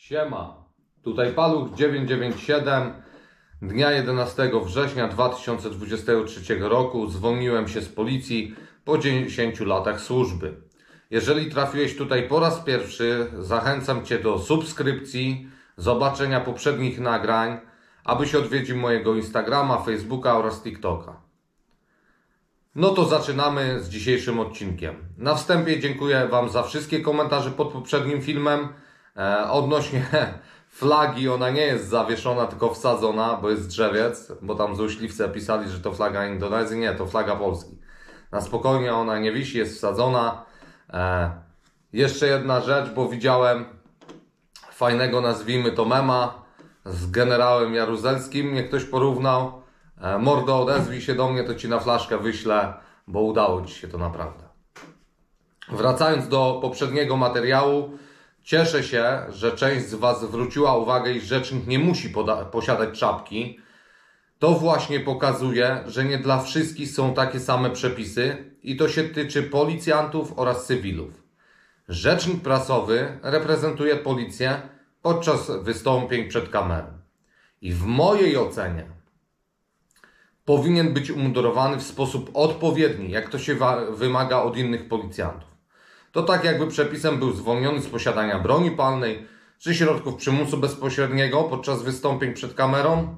Siema, tutaj Paluch 997. Dnia 11 września 2023 roku zwolniłem się z policji po 10 latach służby. Jeżeli trafiłeś tutaj po raz pierwszy, zachęcam Cię do subskrypcji, zobaczenia poprzednich nagrań, abyś odwiedził mojego Instagrama, Facebooka oraz TikToka. No to zaczynamy z dzisiejszym odcinkiem. Na wstępie dziękuję Wam za wszystkie komentarze pod poprzednim filmem. E, odnośnie flagi, ona nie jest zawieszona, tylko wsadzona, bo jest drzewiec, bo tam złośliwcy pisali, że to flaga Indonezji. Nie, to flaga Polski. Na spokojnie ona nie wisi, jest wsadzona. E, jeszcze jedna rzecz, bo widziałem fajnego, nazwijmy to mema, z generałem Jaruzelskim, mnie ktoś porównał. E, mordo, odezwij się do mnie, to ci na flaszkę wyślę, bo udało ci się to naprawdę. Wracając do poprzedniego materiału, cieszę się, że część z Was zwróciła uwagę, iż rzecznik nie musi posiadać czapki. To właśnie pokazuje, że nie dla wszystkich są takie same przepisy i to się tyczy policjantów oraz cywilów. Rzecznik prasowy reprezentuje policję podczas wystąpień przed kamerą. I w mojej ocenie powinien być umundurowany w sposób odpowiedni, jak to się wymaga od innych policjantów. To tak jakby przepisem był zwolniony z posiadania broni palnej czy środków przymusu bezpośredniego podczas wystąpień przed kamerą,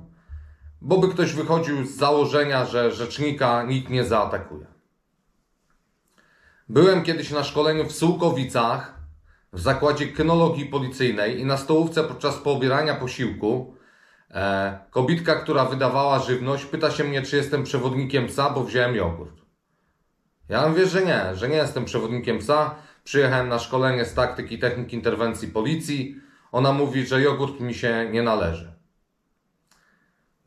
bo by ktoś wychodził z założenia, że rzecznika nikt nie zaatakuje. Byłem kiedyś na szkoleniu w Sułkowicach w zakładzie kynologii policyjnej i na stołówce podczas pobierania posiłku e, kobitka, która wydawała żywność, pyta się mnie, czy jestem przewodnikiem psa, bo wziąłem jogurt. Ja mówię, że nie, że nie jestem przewodnikiem psa. Przyjechałem na szkolenie z taktyki technik interwencji policji. Ona mówi, że jogurt mi się nie należy.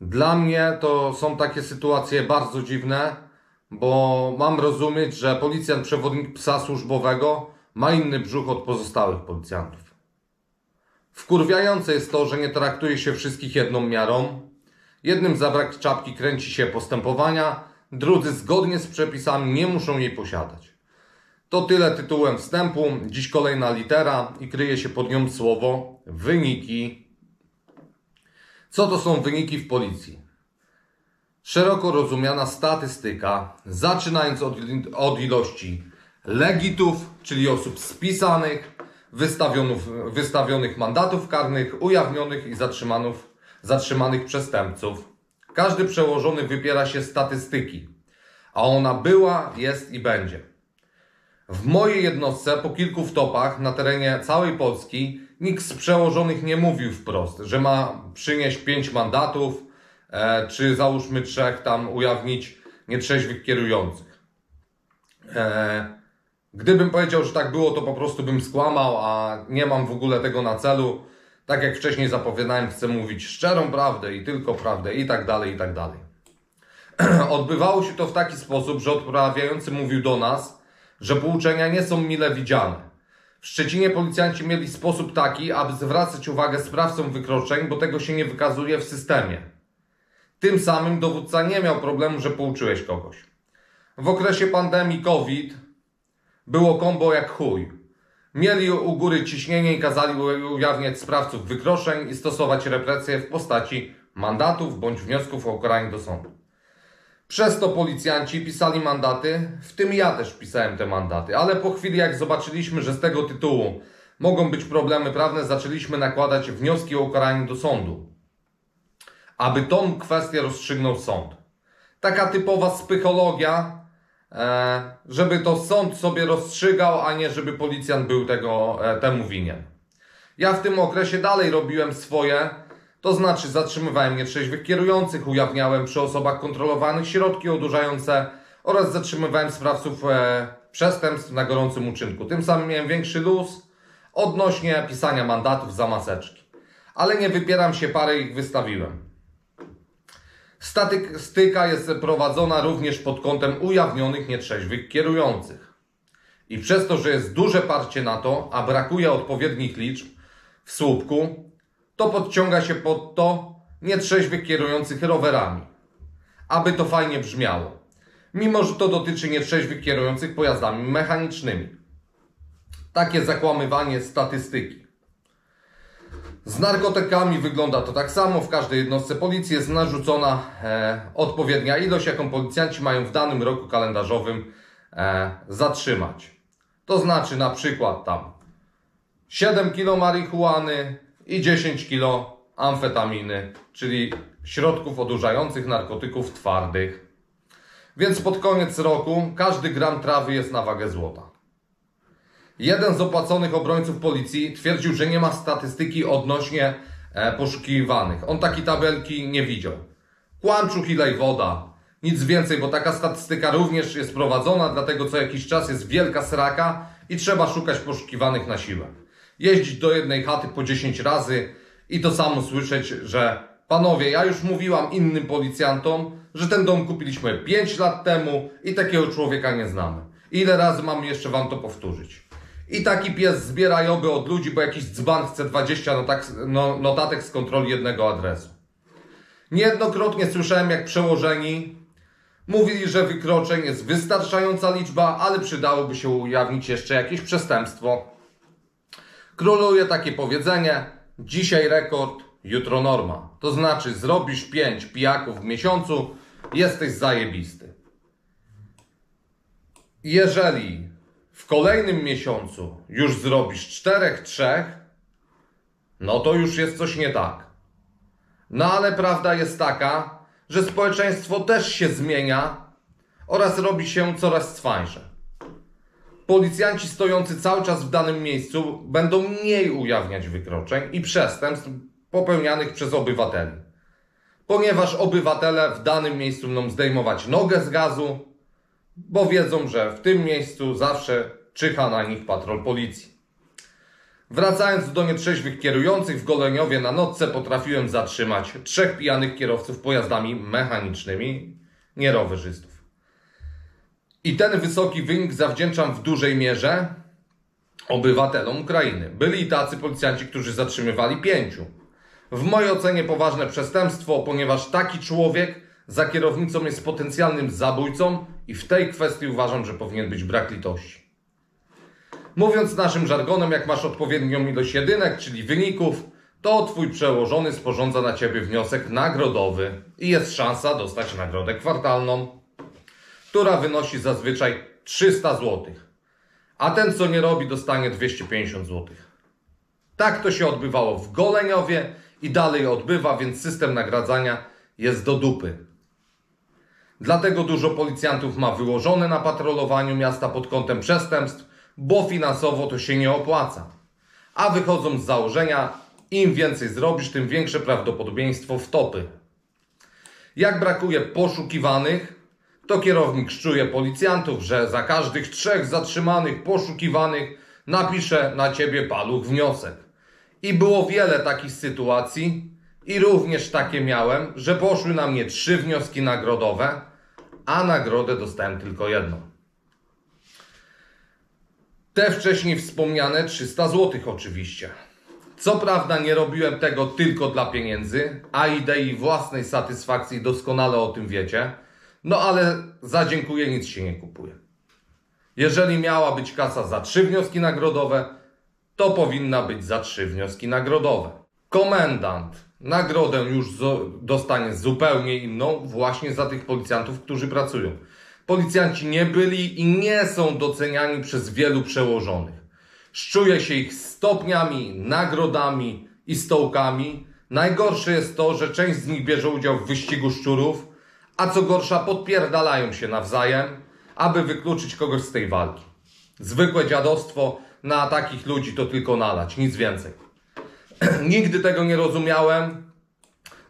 Dla mnie to są takie sytuacje bardzo dziwne, bo mam rozumieć, że policjant przewodnik psa służbowego ma inny brzuch od pozostałych policjantów. Wkurwiające jest to, że nie traktuje się wszystkich jedną miarą. Jednym za brak czapki kręci się postępowania, drudzy zgodnie z przepisami nie muszą jej posiadać. To tyle tytułem wstępu. Dziś kolejna litera i kryje się pod nią słowo wyniki. Co to są wyniki w policji? Szeroko rozumiana statystyka, zaczynając od, od ilości legitów, czyli osób spisanych, wystawionych, mandatów karnych, ujawnionych i zatrzymanych przestępców. Każdy przełożony wypiera się statystyki, a ona była, jest i będzie. W mojej jednostce po kilku wtopach na terenie całej Polski nikt z przełożonych nie mówił wprost, że ma przynieść pięć mandatów, e, czy załóżmy trzech tam ujawnić nietrzeźwych kierujących. E, gdybym powiedział, że tak było, to po prostu bym skłamał, a nie mam w ogóle tego na celu. Tak jak wcześniej zapowiadałem, chcę mówić szczerą prawdę i tylko prawdę i tak dalej, i tak dalej. Odbywało się to w taki sposób, że odprawiający mówił do nas, że pouczenia nie są mile widziane. W Szczecinie policjanci mieli sposób taki, aby zwracać uwagę sprawcom wykroczeń, bo tego się nie wykazuje w systemie. Tym samym dowódca nie miał problemu, że pouczyłeś kogoś. W okresie pandemii COVID było kombo jak chuj. Mieli u góry ciśnienie i kazali ujawniać sprawców wykroczeń i stosować represje w postaci mandatów bądź wniosków o ukaranie do sądu. Przez to policjanci pisali mandaty, w tym ja też pisałem te mandaty, ale po chwili jak zobaczyliśmy, że z tego tytułu mogą być problemy prawne, zaczęliśmy nakładać wnioski o ukaranie do sądu, aby tą kwestię rozstrzygnął sąd. Taka typowa spychologia, e, żeby to sąd sobie rozstrzygał, a nie żeby policjant był tego, e, temu winien. Ja w tym okresie dalej robiłem swoje, to znaczy zatrzymywałem nietrzeźwych kierujących, ujawniałem przy osobach kontrolowanych środki odurzające oraz zatrzymywałem sprawców e, przestępstw na gorącym uczynku. Tym samym miałem większy luz odnośnie pisania mandatów za maseczki. Ale nie wypieram się, parę ich wystawiłem. Statystyka jest prowadzona również pod kątem ujawnionych nietrzeźwych kierujących. I przez to, że jest duże parcie na to, a brakuje odpowiednich liczb w słupku, to podciąga się pod to nietrzeźwych kierujących rowerami. Aby to fajnie brzmiało. Mimo, że to dotyczy nietrzeźwych kierujących pojazdami mechanicznymi. Takie zakłamywanie statystyki. Z narkotykami wygląda to tak samo. W każdej jednostce policji jest narzucona e, odpowiednia ilość, jaką policjanci mają w danym roku kalendarzowym e, zatrzymać. To znaczy na przykład tam 7 kg marihuany i 10 kg amfetaminy, czyli środków odurzających narkotyków twardych. Więc pod koniec roku każdy gram trawy jest na wagę złota. Jeden z opłaconych obrońców policji twierdził, że nie ma statystyki odnośnie e, poszukiwanych. On takiej tabelki nie widział. Kłamczu, hilej woda. Nic więcej, bo taka statystyka również jest prowadzona, dlatego co jakiś czas jest wielka sraka i trzeba szukać poszukiwanych na siłę. Jeździć do jednej chaty po 10 razy i to samo słyszeć, że panowie, ja już mówiłam innym policjantom, że ten dom kupiliśmy 5 lat temu i takiego człowieka nie znamy. Ile razy mam jeszcze wam to powtórzyć? I taki pies zbiera joby od ludzi, bo jakiś dzban chce 20 notak, no, notatek z kontroli jednego adresu. Niejednokrotnie słyszałem, jak przełożeni mówili, że wykroczeń jest wystarczająca liczba, ale przydałoby się ujawnić jeszcze jakieś przestępstwo. Króluje takie powiedzenie: dzisiaj rekord, jutro norma. To znaczy, zrobisz 5 pijaków w miesiącu, jesteś zajebisty. Jeżeli w kolejnym miesiącu już zrobisz czterech, trzech, no to już jest coś nie tak. No ale prawda jest taka, że społeczeństwo też się zmienia oraz robi się coraz cwańsze. Policjanci stojący cały czas w danym miejscu będą mniej ujawniać wykroczeń i przestępstw popełnianych przez obywateli. Ponieważ obywatele w danym miejscu będą zdejmować nogę z gazu, bo wiedzą, że w tym miejscu zawsze czyha na nich patrol policji. Wracając do nietrzeźwych kierujących w Goleniowie na nocce potrafiłem zatrzymać trzech pijanych kierowców pojazdami mechanicznymi, nie rowerzystów. I ten wysoki wynik zawdzięczam w dużej mierze obywatelom Ukrainy. Byli i tacy policjanci, którzy zatrzymywali pięciu. W mojej ocenie poważne przestępstwo, ponieważ taki człowiek za kierownicą jest potencjalnym zabójcą i w tej kwestii uważam, że powinien być brak litości. Mówiąc naszym żargonem, jak masz odpowiednią ilość jedynek, czyli wyników, to twój przełożony sporządza na ciebie wniosek nagrodowy i jest szansa dostać nagrodę kwartalną, która wynosi zazwyczaj 300 zł. A ten, co nie robi, dostanie 250 zł. Tak to się odbywało w Goleniowie i dalej odbywa, więc system nagradzania jest do dupy. Dlatego dużo policjantów ma wyłożone na patrolowaniu miasta pod kątem przestępstw, bo finansowo to się nie opłaca. A wychodzą z założenia, im więcej zrobisz, tym większe prawdopodobieństwo wtopy. Jak brakuje poszukiwanych, to kierownik szczuje policjantów, że za każdych trzech zatrzymanych poszukiwanych napisze na ciebie paluch wniosek. I było wiele takich sytuacji, i również takie miałem, że poszły na mnie trzy wnioski nagrodowe, a nagrodę dostałem tylko jedną. Te wcześniej wspomniane 300 zł oczywiście. Co prawda nie robiłem tego tylko dla pieniędzy, a idei własnej satysfakcji doskonale o tym wiecie, no ale za dziękuję nic się nie kupuje. Jeżeli miała być kasa za trzy wnioski nagrodowe, to powinna być za trzy wnioski nagrodowe. Komendant nagrodę już dostanie zupełnie inną właśnie za tych policjantów, którzy pracują. Policjanci nie byli i nie są doceniani przez wielu przełożonych. Szczuje się ich stopniami, nagrodami i stołkami. Najgorsze jest to, że część z nich bierze udział w wyścigu szczurów, a co gorsza podpierdalają się nawzajem, aby wykluczyć kogoś z tej walki. Zwykłe dziadostwo na takich ludzi to tylko nalać, nic więcej. Nigdy tego nie rozumiałem,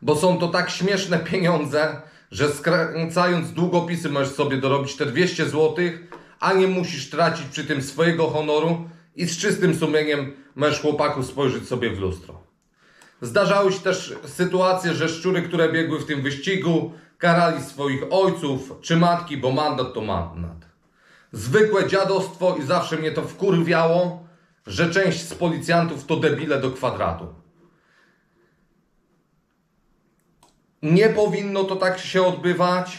bo są to tak śmieszne pieniądze, że skręcając długopisy możesz sobie dorobić te 200 zł, a nie musisz tracić przy tym swojego honoru i z czystym sumieniem możesz chłopaku spojrzeć sobie w lustro. Zdarzały się też sytuacje, że szczury, które biegły w tym wyścigu, karali swoich ojców czy matki, bo mandat to mandat. Zwykłe dziadostwo i zawsze mnie to wkurwiało, że część z policjantów to debile do kwadratu. Nie powinno to tak się odbywać,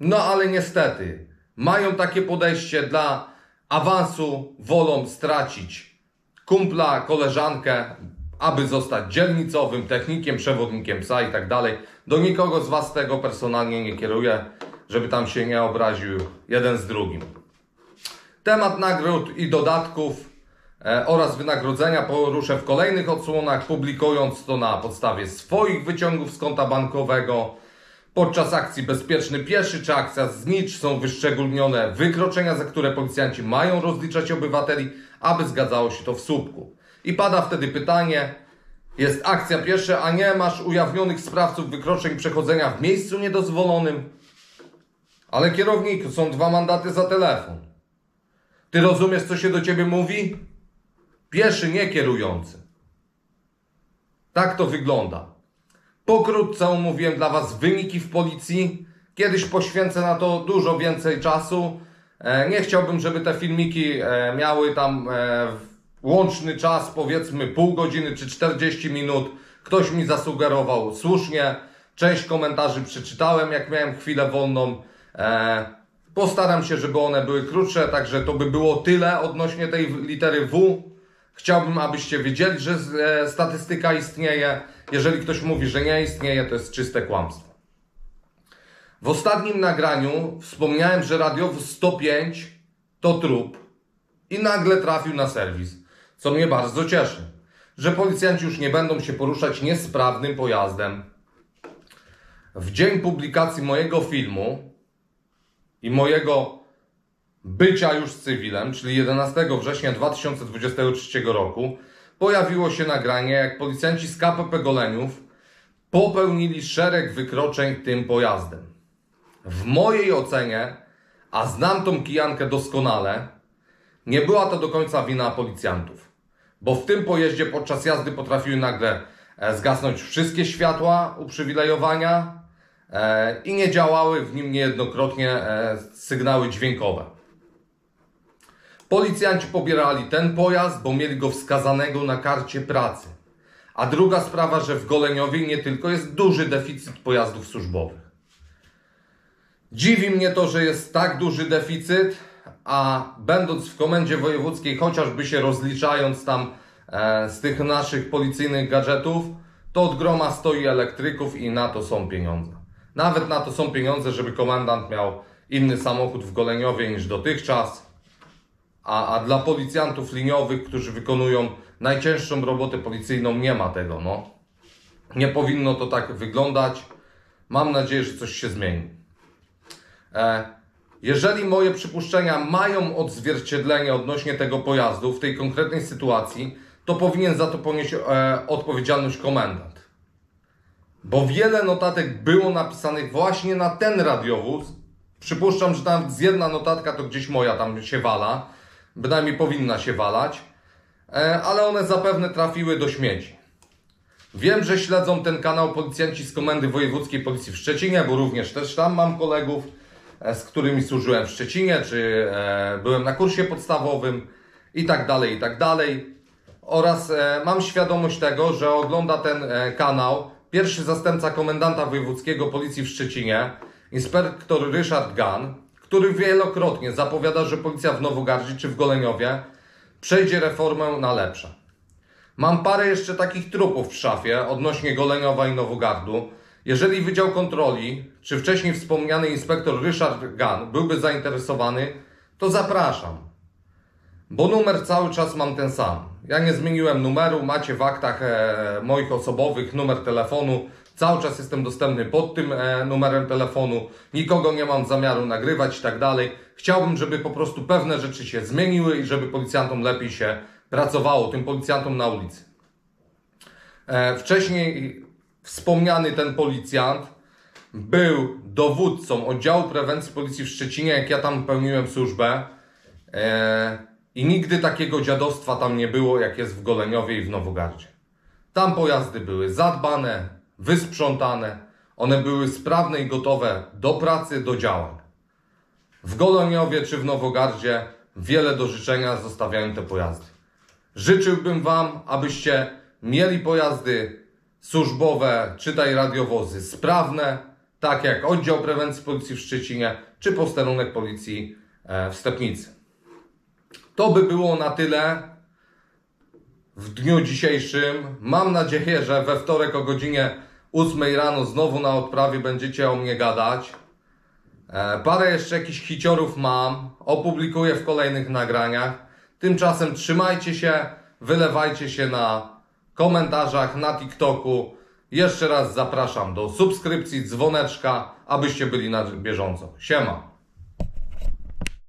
no ale niestety mają takie podejście dla awansu, wolą stracić kumpla, koleżankę aby zostać dzielnicowym, technikiem, przewodnikiem psa i tak dalej. Do nikogo z Was tego personalnie nie kieruję, żeby tam się nie obraził jeden z drugim. Temat nagród i dodatków oraz wynagrodzenia poruszę w kolejnych odsłonach, publikując to na podstawie swoich wyciągów z konta bankowego. Podczas akcji Bezpieczny Pieszy czy akcja Znicz są wyszczególnione wykroczenia, za które policjanci mają rozliczać obywateli, aby zgadzało się to w słupku. I pada wtedy pytanie, jest akcja piesze, a nie masz ujawnionych sprawców wykroczeń przechodzenia w miejscu niedozwolonym. Ale kierowniku, są dwa mandaty za telefon. Ty rozumiesz, co się do ciebie mówi? Pieszy, nie kierujący. Tak to wygląda. Pokrótce omówiłem dla Was wyniki w policji. Kiedyś poświęcę na to dużo więcej czasu. E, nie chciałbym, żeby te filmiki e, miały tam e, łączny czas, powiedzmy pół godziny czy 40 minut. Ktoś mi zasugerował słusznie. Część komentarzy przeczytałem, jak miałem chwilę wolną. Postaram się, żeby one były krótsze, także to by było tyle odnośnie tej litery W. Chciałbym, abyście wiedzieli, że e, statystyka istnieje. Jeżeli ktoś mówi, że nie istnieje, to jest czyste kłamstwo. W ostatnim nagraniu wspomniałem, że radiowóz 105 to trup i nagle trafił na serwis, co mnie bardzo cieszy, że policjanci już nie będą się poruszać niesprawnym pojazdem. W dzień publikacji mojego filmu i mojego bycia już cywilem, czyli 11 września 2023 roku, pojawiło się nagranie, jak policjanci z KPP Goleniów popełnili szereg wykroczeń tym pojazdem. W mojej ocenie, a znam tą kijankę doskonale, nie była to do końca wina policjantów, bo w tym pojeździe podczas jazdy potrafiły nagle e, zgasnąć wszystkie światła uprzywilejowania e, i nie działały w nim niejednokrotnie e, sygnały dźwiękowe. Policjanci pobierali ten pojazd, bo mieli go wskazanego na karcie pracy. A druga sprawa, że w Goleniowie nie tylko jest duży deficyt pojazdów służbowych. Dziwi mnie to, że jest tak duży deficyt, a będąc w komendzie wojewódzkiej, chociażby się rozliczając tam e, z tych naszych policyjnych gadżetów, to od groma stoi elektryków i na to są pieniądze. Nawet na to są pieniądze, żeby komendant miał inny samochód w Goleniowie niż dotychczas. A, a dla policjantów liniowych, którzy wykonują najcięższą robotę policyjną, nie ma tego. No. Nie powinno to tak wyglądać. Mam nadzieję, że coś się zmieni. E, jeżeli moje przypuszczenia mają odzwierciedlenie odnośnie tego pojazdu w tej konkretnej sytuacji, to powinien za to ponieść e, odpowiedzialność komendant. Bo wiele notatek było napisanych właśnie na ten radiowóz. Przypuszczam, że tam z jedna notatka to gdzieś moja tam się wala. Bynajmniej powinna się walać. E, ale one zapewne trafiły do śmieci. Wiem, że śledzą ten kanał policjanci z Komendy Wojewódzkiej Policji w Szczecinie, bo również też tam mam kolegów, e, z którymi służyłem w Szczecinie, czy e, byłem na kursie podstawowym i tak dalej, i tak dalej. Oraz mam świadomość tego, że ogląda ten kanał pierwszy zastępca komendanta wojewódzkiego policji w Szczecinie, inspektor Ryszard Gan, który wielokrotnie zapowiada, że policja w Nowogardzie czy w Goleniowie przejdzie reformę na lepsze. Mam parę jeszcze takich trupów w szafie odnośnie Goleniowa i Nowogardu. Jeżeli Wydział Kontroli, czy wcześniej wspomniany inspektor Ryszard Gan byłby zainteresowany, to zapraszam. Bo numer cały czas mam ten sam. Ja nie zmieniłem numeru, macie w aktach e, moich osobowych numer telefonu. Cały czas jestem dostępny pod tym e, numerem telefonu. Nikogo nie mam zamiaru nagrywać i tak dalej. Chciałbym, żeby po prostu pewne rzeczy się zmieniły i żeby policjantom lepiej się pracowało, tym policjantom na ulicy. E, wcześniej wspomniany ten policjant był dowódcą oddziału prewencji policji w Szczecinie, jak ja tam pełniłem służbę. E, I nigdy takiego dziadostwa tam nie było, jak jest w Goleniowie i w Nowogardzie. Tam pojazdy były zadbane, wysprzątane, one były sprawne i gotowe do pracy, do działań. W Goleniowie czy w Nowogardzie wiele do życzenia zostawiają te pojazdy. Życzyłbym Wam, abyście mieli pojazdy służbowe, czytaj radiowozy sprawne, tak jak oddział prewencji policji w Szczecinie, czy posterunek policji e, w Stepnicy. To by było na tyle. W dniu dzisiejszym. Mam nadzieję, że we wtorek o godzinie 8 rano znowu na odprawie będziecie o mnie gadać. E, parę jeszcze jakichś hiciorów mam, opublikuję w kolejnych nagraniach. Tymczasem trzymajcie się, wylewajcie się na komentarzach, na TikToku. Jeszcze raz zapraszam do subskrypcji, dzwoneczka, abyście byli na bieżąco. Siema!